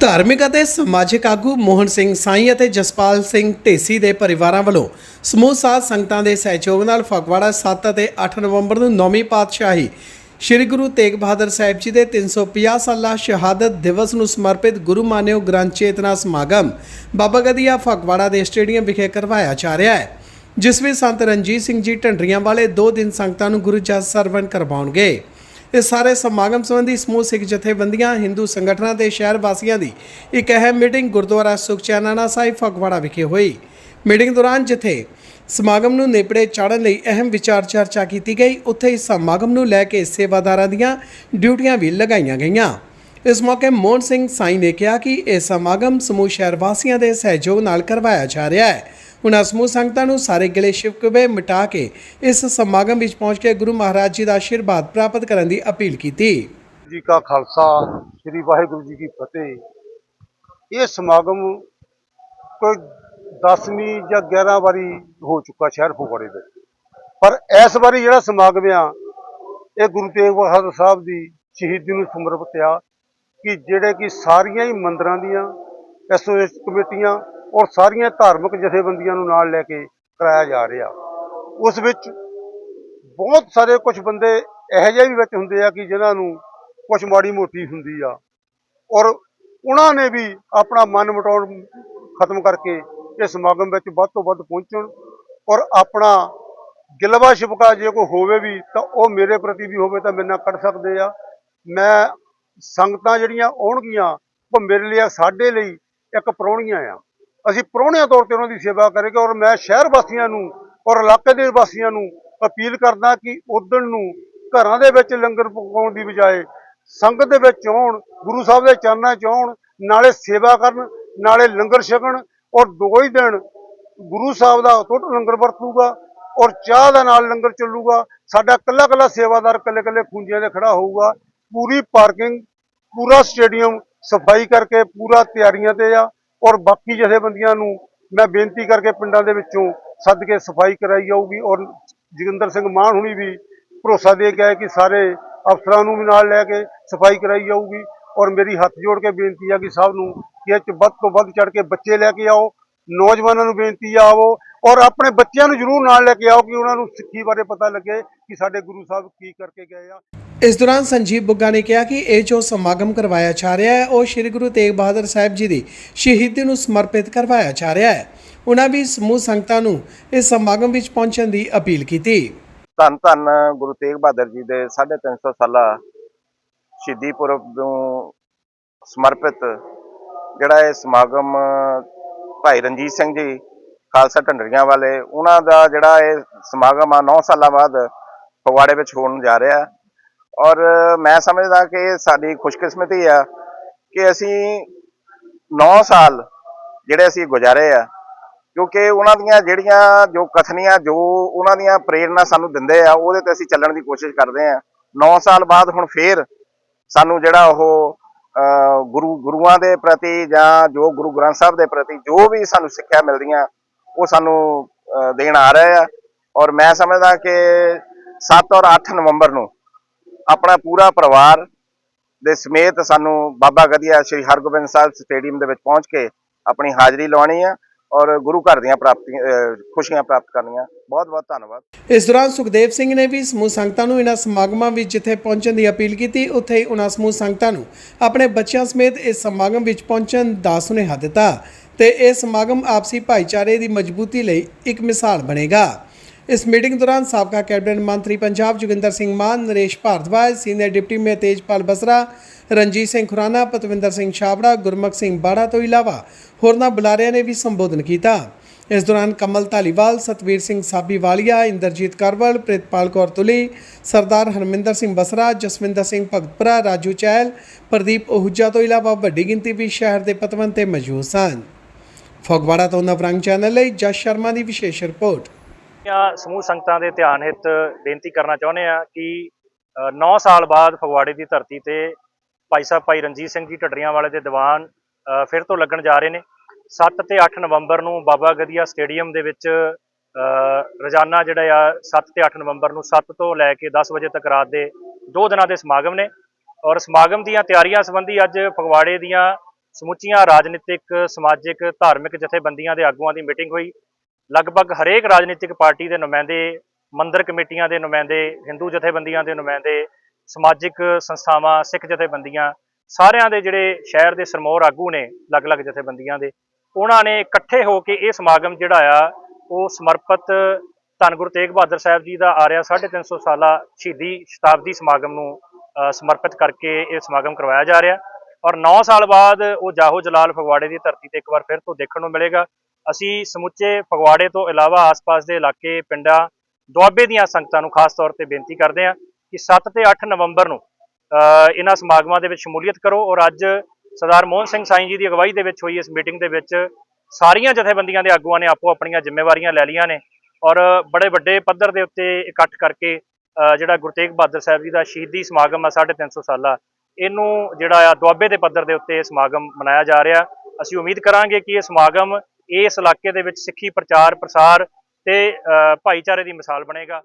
ਧਾਰਮਿਕ ਅਤੇ ਸਮਾਜਿਕ ਆਗੂ ਮੋਹਨ ਸਿੰਘ ਸਾਈ ਅਤੇ ਜਸਪਾਲ ਸਿੰਘ ਢੇਸੀ ਦੇ ਪਰਿਵਾਰਾਂ ਵੱਲੋਂ ਸਮੂਹ ਸਾਧ ਸੰਗਤਾਂ ਦੇ ਸਹਿਯੋਗ ਨਾਲ ਫਗਵਾੜਾ 7 ਅਤੇ 8 ਨਵੰਬਰ ਨੂੰ ਨੌਵੀਂ ਪਾਤਸ਼ਾਹੀ ਸ੍ਰੀ ਗੁਰੂ ਤੇਗ ਬਹਾਦਰ ਸਾਹਿਬ ਜੀ ਦੇ 350 ਸਾਲਾ ਸ਼ਹਾਦਤ ਦਿਵਸ ਨੂੰ ਸਮਰਪਿਤ ਗੁਰੂ ਮਾਨਿਓ ਗ੍ਰੰਥ ਚੇਤਨਾ ਸਮਾਗਮ ਬਾਬਾ ਗਦੀਆ ਫਗਵਾੜਾ ਦੇ ਸਟੇਡੀਅਮ ਵਿਖੇ ਕਰਵਾਇਆ ਜਾ ਰਿਹਾ ਹੈ, ਜਿਸ ਵਿੱਚ ਸੰਤ ਰਣਜੀਤ ਸਿੰਘ ਜੀ ਢੰਡਰੀਆਂ ਵਾਲੇ 2 ਦਿਨ ਸੰਗਤਾਂ ਨੂੰ ਗੁਰੂ ਜਸ ਸਰਵਣ ਕਰਵਾਉਣਗੇ। ਇਸ ਸਾਰੇ ਸਮਾਗਮ ਸੰਬੰਧੀ ਸਮੂਹ ਸਿੱਖ ਜਥੇਬੰਦੀਆਂ, ਹਿੰਦੂ ਸੰਗਠਨਾਂ ਤੇ ਸ਼ਹਿਰ ਵਾਸੀਆਂ ਦੀ ਇੱਕ ਅਹਿਮ ਮੀਟਿੰਗ ਗੁਰਦੁਆਰਾ ਸੁਖਚੈਨਾਨਾ ਸਾਹਿਬ, ਫਗਵਾੜਾ ਵਿਖੇ ਹੋਈ। ਮੀਟਿੰਗ ਦੌਰਾਨ ਜਿੱਥੇ ਸਮਾਗਮ ਨੂੰ ਨੇਪੜੇ ਚਾੜਨ ਲਈ ਅਹਿਮ ਵਿਚਾਰ ਚਰਚਾ ਕੀਤੀ ਗਈ, ਉੱਥੇ ਇਸ ਸਮਾਗਮ ਨੂੰ ਲੈ ਕੇ ਸੇਵਾਦਾਰਾਂ ਦੀਆਂ ਡਿਊਟੀਆਂ ਵੀ ਲਗਾਈਆਂ ਗਈਆਂ। ਇਸ ਮੌਕੇ ਮੋਹਨ ਸਿੰਘ ਸਾਈ ਨੇ ਕਿਹਾ ਕਿ ਇਹ ਸਮਾਗਮ ਸਮੂਹ ਸ਼ਹਿਰ ਵਾਸੀਆਂ ਦੇ ਸਹਿਯੋਗ ਨਾਲ ਕਰਵਾਇਆ ਜਾ ਰਿਹਾ ਹੈ। ਉਹਨਾਂ ਸਮੂਹ ਸੰਗਤਾਂ ਨੂੰ ਸਾਰੇ ਗਿਲੇ ਸ਼ਿਕਵੇ ਮਿਟਾ ਕੇ ਇਸ ਸਮਾਗਮ ਵਿੱਚ ਪਹੁੰਚ ਕੇ ਗੁਰੂ ਮਹਾਰਾਜ ਜੀ ਦਾ ਆਸ਼ੀਰਵਾਦ ਪ੍ਰਾਪਤ ਕਰਨ ਦੀ ਅਪੀਲ ਕੀਤੀ। ਜੀ ਕਾ ਖਾਲਸਾ, ਸ੍ਰੀ ਵਾਹਿਗੁਰੂ ਜੀ ਕੀ ਫਤਿਹ। ਇਹ ਸਮਾਗਮ ਕੋਈ 10ਵੀਂ ਜਾਂ 11 ਵਾਰੀ ਹੋ ਚੁੱਕਾ ਸ਼ਹਿਰ ਫਗਵਾੜੇ ਦੇ ਪਰ ਇਸ ਵਾਰੀ ਜਿਹੜਾ ਸਮਾਗਮ ਆ, ਇਹ ਗੁਰੂ ਤੇਗ ਬਹਾਦਰ ਸਾਹਿਬ ਦੀ ਸ਼ਹੀਦੀ ਨੂੰ ਸਮਰਪਿਤ ਆ ਕਿ ਜਿਹੜੇ ਕਿ ਸਾਰੀਆਂ ਹੀ ਮੰਦਰਾਂ ਦੀਆਂ ਐਸਓਐਸ ਕਮੇਟੀਆਂ ਔਰ ਸਾਰੀਆਂ ਧਾਰਮਿਕ ਜਥੇਬੰਦੀਆਂ ਨੂੰ ਨਾਲ ਲੈ ਕੇ ਕਰਾਇਆ ਜਾ ਰਿਹਾ। ਉਸ ਵਿੱਚ ਬਹੁਤ ਸਾਰੇ ਕੁਝ ਬੰਦੇ ਇਹੋ ਜਿਹੇ ਵੀ ਵਿੱਚ ਹੁੰਦੇ ਆ ਕਿ ਜਿਨ੍ਹਾਂ ਨੂੰ ਕੁਝ ਮਾੜੀ ਮੋਟੀ ਹੁੰਦੀ ਆ। ਔਰ ਉਹਨਾਂ ਨੇ ਵੀ ਆਪਣਾ ਮਨ ਮਟਾਉਣ ਖਤਮ ਕਰਕੇ ਇਸ ਸਮਾਗਮ ਵਿੱਚ ਵੱਧ ਤੋਂ ਵੱਧ ਪਹੁੰਚਣ ਔਰ ਆਪਣਾ ਗਿਲਵਾ ਸ਼ਿਪਕਾ ਜੇ ਕੋਈ ਹੋਵੇ ਵੀ ਤਾਂ ਉਹ ਮੇਰੇ ਪ੍ਰਤੀ ਵੀ ਹੋਵੇ ਤਾਂ ਮੇਰੇ ਨਾਲ ਕੱਢ ਸਕਦੇ ਆ। ਮੈਂ ਸੰਗਤਾਂ ਜਿਹੜੀਆਂ ਆਉਣਗੀਆਂ ਉਹ ਮੇਰੇ ਲਈ ਸਾਡੇ ਲਈ ਇੱਕ ਪ੍ਰਾਹੁਣੀਆਂ ਆ। ਅਸੀਂ ਪ੍ਰਾਹੁਣਿਆਂ ਤੌਰ ਤੇ ਉਹਨਾਂ ਦੀ ਸੇਵਾ ਕਰਾਂਗੇ ਔਰ ਮੈਂ ਸ਼ਹਿਰ ਵਾਸੀਆਂ ਨੂੰ ਔਰ ਇਲਾਕੇ ਦੇ ਵਾਸੀਆਂ ਨੂੰ ਅਪੀਲ ਕਰਦਾ ਕਿ ਉਦਣ ਨੂੰ ਘਰਾਂ ਦੇ ਵਿੱਚ ਲੰਗਰ ਪਕਾਉਣ ਦੀ ਬਜਾਏ ਸੰਗਤ ਦੇ ਵਿੱਚ ਆਉਣ, ਗੁਰੂ ਸਾਹਿਬ ਦੇ ਚਰਨਾਂ 'ਚ ਆਉਣ, ਨਾਲੇ ਸੇਵਾ ਕਰਨ, ਨਾਲੇ ਲੰਗਰ ਛਕਣ ਔਰ ਦੋ ਹੀ ਦਿਨ ਗੁਰੂ ਸਾਹਿਬ ਦਾ ਟੁੱਟ ਲੰਗਰ ਵਰਤੂਗਾ ਔਰ ਚਾਹ ਦਾ ਨਾਲ ਲੰਗਰ ਚੱਲੂਗਾ, ਸਾਡਾ ਕੱਲਾ ਕੱਲਾ ਸੇਵਾਦਾਰ ਕੱਲੇ ਕੱਲੇ ਖੁੰਝਿਆਂ ਦੇ ਖੜਾ ਹੋਊਗਾ, ਪੂਰੀ ਪਾਰਕਿੰਗ, ਪੂਰਾ ਸਟੇਡੀਅਮ ਸਫ਼ਾਈ ਕਰਕੇ ਪੂਰਾ ਤਿਆਰੀਆਂ ਤੇ ਆ ਔਰ ਬਾਕੀ ਜਥੇਬੰਦੀਆਂ ਨੂੰ ਮੈਂ ਬੇਨਤੀ ਕਰਕੇ ਪਿੰਡਾਂ ਦੇ ਵਿੱਚੋਂ ਸੱਦ ਕੇ ਸਫ਼ਾਈ ਕਰਾਈ ਜਾਊਗੀ ਔਰ ਜੋਗਿੰਦਰ ਸਿੰਘ ਮਾਨ ਹੁਣੀ ਵੀ ਭਰੋਸਾ ਦੇ ਕੇ ਆਏ ਕਿ ਸਾਰੇ ਅਫਸਰਾਂ ਨੂੰ ਵੀ ਨਾਲ ਲੈ ਕੇ ਸਫ਼ਾਈ ਕਰਾਈ ਜਾਊਗੀ ਔਰ ਮੇਰੀ ਹੱਥ ਜੋੜ ਕੇ ਬੇਨਤੀ ਆ ਕਿ ਸਭ ਨੂੰ ਕਿ ਇਹ 'ਚ ਵੱਧ ਤੋਂ ਵੱਧ ਚੜ ਕੇ ਬੱਚੇ ਲੈ ਕੇ ਆਓ, ਨੌਜਵਾਨਾਂ ਨੂੰ ਬੇਨਤੀ ਆ ਆਵੋ ਔਰ ਆਪਣੇ ਬੱਚਿਆਂ ਨੂੰ ਜ਼ਰੂਰ ਨਾਲ ਲੈ ਕੇ ਆਓ ਕਿ ਉਹਨਾਂ ਨੂੰ ਸਿੱਖੀ ਬਾਰੇ ਪਤਾ ਲੱਗੇ ਕਿ ਸਾਡੇ ਗੁਰੂ ਸਾਹਿਬ ਕੀ ਕਰਕੇ ਗਏ ਆ। ਇਸ ਦੌਰਾਨ ਸੰਜੀਵ ਬੁੱਗਾ ਨੇ ਕਿਹਾ ਕਿ ਇਹ ਜੋ ਸਮਾਗਮ ਕਰਵਾਇਆ ਜਾ ਰਿਹਾ ਹੈ, ਉਹ ਸ੍ਰੀ ਗੁਰੂ ਤੇਗ ਬਹਾਦਰ ਸਾਹਿਬ ਜੀ ਦੀ ਸ਼ਹੀਦੀ ਨੂੰ ਸਮਰਪਿਤ ਕਰਵਾਇਆ ਜਾ ਰਿਹਾ ਹੈ। ਉਹਨਾਂ ਵੀ ਸਮੂਹ ਸੰਗਤਾਂ ਨੂੰ ਇਸ ਸਮਾਗਮ ਵਿੱਚ ਪਹੁੰਚਣ ਦੀ ਅਪੀਲ ਕੀਤੀ। ਧੰਨ ਧੰਨ ਗੁਰੂ ਤੇਗ ਬਹਾਦਰ ਜੀ ਦੇ 350 ਸਾਲਾ ਸ਼ਹੀਦੀ ਪੁਰਬ ਨੂੰ ਸਮਰਪਿਤ ਜਿਹੜਾ ਇਹ ਸਮਾਗਮ, ਭਾਈ ਰਣਜੀਤ ਸਿੰਘ ਜੀ, ਖਾਲਸਾ ਢੰਡਰੀਆਂ ਵਾਲੇ, ਉਹਨਾਂ ਦਾ ਜਿਹੜਾ ਇਹ ਸਮਾਗਮ ਆ 9 ਸਾਲਾਂ ਬਾਅਦ ਫਗਵਾੜੇ ਵਿੱਚ ਹੋਣ ਜਾ ਰਿਹਾ ਔਰ ਮੈਂ ਸਮਝਦਾ ਕਿ ਸਾਡੀ ਖੁਸ਼ਕਿਸਮਤੀ ਆ ਕਿ ਅਸੀਂ 9 ਸਾਲ ਜਿਹੜੇ ਅਸੀਂ ਗੁਜ਼ਾਰੇ ਆ, ਕਿਉਂਕਿ ਉਹਨਾਂ ਦੀਆਂ ਜਿਹੜੀਆਂ ਜੋ ਕਥਨੀਆਂ, ਜੋ ਉਹਨਾਂ ਦੀਆਂ ਪ੍ਰੇਰਣਾ ਸਾਨੂੰ ਦਿੰਦੇ ਆ, ਉਹਦੇ ਤੇ ਅਸੀਂ ਚੱਲਣ ਦੀ ਕੋਸ਼ਿਸ਼ ਕਰਦੇ ਆ। 9 ਸਾਲ ਬਾਅਦ ਹੁਣ ਫੇਰ ਸਾਨੂੰ ਜਿਹੜਾ ਉਹ ਗੁਰੂ, ਗੁਰੂਆਂ ਦੇ ਪ੍ਰਤੀ ਜਾਂ ਜੋ ਗੁਰੂ ਗ੍ਰੰਥ ਸਾਹਿਬ ਦੇ ਪ੍ਰਤੀ ਜੋ ਵੀ ਸਾਨੂੰ ਸਿੱਖਿਆ ਮਿਲਦੀਆਂ, ਉਹ ਸਾਨੂੰ ਦੇਣ ਆ ਰਹੇ ਆ। ਔਰ ਮੈਂ ਸਮਝਦਾ ਕਿ 7 ਔਰ 8 ਨਵੰਬਰ ਨੂੰ ਆਪਣਾ ਪੂਰਾ ਪਰਿਵਾਰ ਦੇ ਸਮੇਤ ਸਾਨੂੰ ਬਾਬਾ ਗਦੀਆ ਸ੍ਰੀ ਹਰਗੋਬਿੰਦ ਸਾਹਿਬ ਸਟੇਡੀਅਮ ਦੇ ਵਿੱਚ ਪਹੁੰਚ ਕੇ ਆਪਣੀ ਹਾਜ਼ਰੀ ਲਵਾਉਣੀ ਆ ਔਰ ਗੁਰੂ ਘਰ ਦੀਆਂ ਪ੍ਰਾਪਤੀਆਂ ਖੁਸ਼ੀਆਂ ਪ੍ਰਾਪਤ ਕਰਨੀਆਂ। ਬਹੁਤ ਬਹੁਤ ਧੰਨਵਾਦ। ਇਸ ਦੌਰਾਨ ਸੁਖਦੇਵ ਸਿੰਘ ਨੇ ਵੀ ਸਮੂਹ ਸੰਗਤਾਂ ਨੂੰ ਇਹਨਾਂ ਸਮਾਗਮਾਂ ਵਿੱਚ ਜਿੱਥੇ ਪਹੁੰਚਣ ਦੀ ਅਪੀਲ ਕੀਤੀ, ਉੱਥੇ ਹੀ ਉਹਨਾਂ ਸਮੂਹ ਸੰਗਤਾਂ ਨੂੰ ਆਪਣੇ ਬੱਚਿਆਂ ਸਮੇਤ ਇਸ ਸਮਾਗਮ ਵਿੱਚ ਪਹੁੰਚਣ ਦਾ ਸੁਨੇਹਾ ਦਿੱਤਾ ਤੇ ਇਹ ਸਮਾਗਮ ਆਪਸੀ ਭਾਈਚਾਰੇ ਦੀ ਮਜ਼ਬੂਤੀ ਲਈ ਇੱਕ ਮਿਸਾਲ ਬਣੇਗਾ। ਇਸ ਮੀਟਿੰਗ ਦੌਰਾਨ ਸਾਬਕਾ ਕੈਬਨਿਟ ਮੰਤਰੀ Punjab Joginder Singh Mann, Naresh Bhardwaj, senior deputy mayor Tejpal Basra, Ranjit Singh Khurana, Patwinder Singh Chhabra, Gurmukh Singh Bara ਤੋਂ ਇਲਾਵਾ ਹੋਰਨਾਂ ਬੁਲਾਰਿਆਂ ਨੇ ਵੀ ਸੰਬੋਧਨ ਕੀਤਾ। ਇਸ ਦੌਰਾਨ ਕਮਲ ਧਾਲੀਵਾਲ, ਸਤਵੀਰ ਸਿੰਘ ਸਾਬੀ ਵਾਲੀਆ ਇੰਦਰਜੀਤ ਕਰਵਲ, ਪ੍ਰਿਤਪਾਲ ਕੌਰ ਤੁਲੀ, ਸਰਦਾਰ ਹਰਮਿੰਦਰ ਸਿੰਘ ਬਸਰਾ, ਜਸਵਿੰਦਰ ਸਿੰਘ ਭਗਤਪੁਰਾ, ਰਾਜੂ ਚਹਿਲ, ਪ੍ਰਦੀਪ ਉਹੂਜਾ ਤੋਂ ਇਲਾਵਾ ਵੱਡੀ ਗਿਣਤੀ ਵਿੱਚ ਸ਼ਹਿਰ ਦੇ ਪਤਵੰਤੇ ਤੇ ਮੌਜੂਦ ਸਨ। ਫੋਗਵਾੜਾ ਤੋਂ ਨਵਰੰਗ ਚੈਨਲ ਲਈ ਜਸ ਸ਼ਰਮਾ ਦੀ ਵਿਸ਼ੇਸ਼ ਰਿਪੋਰਟ। ਜਾਂ ਸਮੂਹ ਸੰਗਤਾਂ ਦੇ ਧਿਆਨ ਹਿੱਤ ਬੇਨਤੀ ਕਰਨਾ ਚਾਹੁੰਦੇ ਆ ਕਿ 9 ਸਾਲ ਬਾਅਦ ਫਗਵਾੜੇ ਦੀ ਧਰਤੀ ਤੇ ਭਾਈ ਸਾਹਿਬ ਭਾਈ ਰਣਜੀਤ ਸਿੰਘ ਜੀ ਢੱਡਰੀਆਂ ਵਾਲੇ ਦੇ ਦੀਵਾਨ ਅ, ਫਿਰ ਤੋਂ ਲੱਗਣ ਜਾ ਰਹੇ ਨੇ। 7 ਤੇ 8 ਨਵੰਬਰ ਨੂੰ ਬਾਬਾ ਗਦੀਆ ਸਟੇਡੀਅਮ ਦੇ ਵਿੱਚ ਅ, ਰੋਜ਼ਾਨਾ ਜਿਹੜਾ ਆ 7 ਤੇ 8 ਨਵੰਬਰ ਨੂੰ 7 ਤੋਂ ਲੈ ਕੇ 10 ਵਜੇ ਤੱਕ ਰਾਤ ਦੇ ਦੋ ਦਿਨਾਂ ਦੇ ਸਮਾਗਮ ਨੇ। ਔਰ ਸਮਾਗਮ ਦੀਆਂ ਤਿਆਰੀਆਂ ਸੰਬੰਧੀ ਅੱਜ ਫਗਵਾੜੇ ਦੀਆਂ ਸਮੁੱਚੀਆਂ ਰਾਜਨੀਤਿਕ ਸਮਾਜਿਕ ਧਾਰਮਿਕ ਜਥੇਬੰਦੀਆਂ ਦੇ ਆਗੂਆਂ ਦੀ ਮੀਟਿੰਗ ਹੋਈ। ਲਗਭਗ ਹਰੇਕ ਰਾਜਨੀਤਿਕ ਪਾਰਟੀ ਦੇ ਨੁਮਾਇੰਦੇ ਮੰਦਰ ਕਮੇਟੀਆਂ ਦੇ ਨੁਮਾਇੰਦੇ ਹਿੰਦੂ ਜਥੇਬੰਦੀਆਂ ਦੇ ਨੁਮਾਇੰਦੇ ਸਮਾਜਿਕ ਸੰਸਥਾਵਾਂ ਸਿੱਖ ਜਥੇਬੰਦੀਆਂ ਸਾਰਿਆਂ ਦੇ ਜਿਹੜੇ ਸ਼ਹਿਰ ਦੇ ਸਰਮੌਰ ਆਗੂ ਨੇ ਅਲੱਗ-ਅਲੱਗ ਜਥੇਬੰਦੀਆਂ ਦੇ ਉਹਨਾਂ ਨੇ ਇਕੱਠੇ ਹੋ ਕੇ ਇਹ ਸਮਾਗਮ ਜਿਹੜਾ ਆ ਉਹ ਸਮਰਪਿਤ ਧੰਨ ਗੁਰੂ ਤੇਗ ਬਹਾਦਰ ਸਾਹਿਬ ਜੀ ਦਾ ਆ ਰਿਹਾ 350 ਸਾਲਾ ਸ਼ਹੀਦੀ ਸ਼ਤਾਬਦੀ ਸਮਾਗਮ ਨੂੰ ਅ, ਸਮਰਪਿਤ ਕਰਕੇ ਇਹ ਸਮਾਗਮ ਕਰਵਾਇਆ ਜਾ ਰਿਹਾ। ਔਰ 9 ਸਾਲ ਬਾਅਦ ਉਹ ਜਾਹੋ ਜਲਾਲ ਫਗਵਾੜੇ ਦੀ ਧਰਤੀ ਤੇ ਇੱਕ ਵਾਰ ਫਿਰ ਤੋਂ ਦੇਖਣ ਨੂੰ ਮਿਲੇਗਾ। ਅਸੀਂ ਸਮੁੱਚੇ ਫਗਵਾੜੇ ਤੋਂ ਇਲਾਵਾ ਆਸ-ਪਾਸ ਦੇ ਇਲਾਕੇ, ਪਿੰਡਾਂ, ਦੁਆਬੇ ਦੀਆਂ ਸੰਗਤਾਂ ਨੂੰ ਖਾਸ ਤੌਰ ਤੇ ਬੇਨਤੀ ਕਰਦੇ ਹਾਂ ਕਿ 7 ਤੇ 8 ਨਵੰਬਰ ਨੂੰ ਇਹਨਾਂ ਸਮਾਗਮਾਂ ਦੇ ਵਿੱਚ ਸ਼ਮੂਲੀਅਤ ਕਰੋ ਔਰ ਅੱਜ ਸਰਦਾਰ ਮੋਹਨ ਸਿੰਘ ਸਾਈਂ ਜੀ ਦੀ ਅਗਵਾਈ ਦੇ ਵਿੱਚ ਹੋਈ ਇਸ ਮੀਟਿੰਗ ਦੇ ਵਿੱਚ ਸਾਰੀਆਂ ਜਥੇਬੰਦੀਆਂ ਦੇ ਆਗੂਆਂ ਨੇ ਆਪੋ ਆਪਣੀਆਂ ਜ਼ਿੰਮੇਵਾਰੀਆਂ ਲੈ ਲਈਆਂ ਨੇ ਔਰ ਬੜੇ ਵੱਡੇ ਪੱਧਰ ਦੇ ਉੱਤੇ ਇਕੱਠ ਕਰਕੇ ਜਿਹੜਾ ਗੁਰੂ ਤੇਗ ਬਹਾਦਰ ਸਾਹਿਬ ਜੀ ਦਾ ਸ਼ਹੀਦੀ ਸਮਾਗਮ ਆ 350 ਸਾਲਾ, ਇਹਨੂੰ ਜਿਹੜਾ ਆ ਦੁਆਬੇ ਦੇ ਪੱਧਰ ਦੇ ਉੱਤੇ ਇਹ ਸਮਾਗਮ ਮਨਾਇਆ ਜਾ ਰਿਹਾ। ਅਸੀਂ ਉਮੀਦ ਕਰਾਂਗੇ ਕਿ ਇਹ ਸਮਾਗਮ ਇਸ ਇਲਾਕੇ ਦੇ ਵਿੱਚ ਸਿੱਖੀ ਪ੍ਰਚਾਰ ਪ੍ਰਸਾਰ ਤੇ ਅ, ਭਾਈਚਾਰੇ ਦੀ ਮਿਸਾਲ ਬਣੇਗਾ।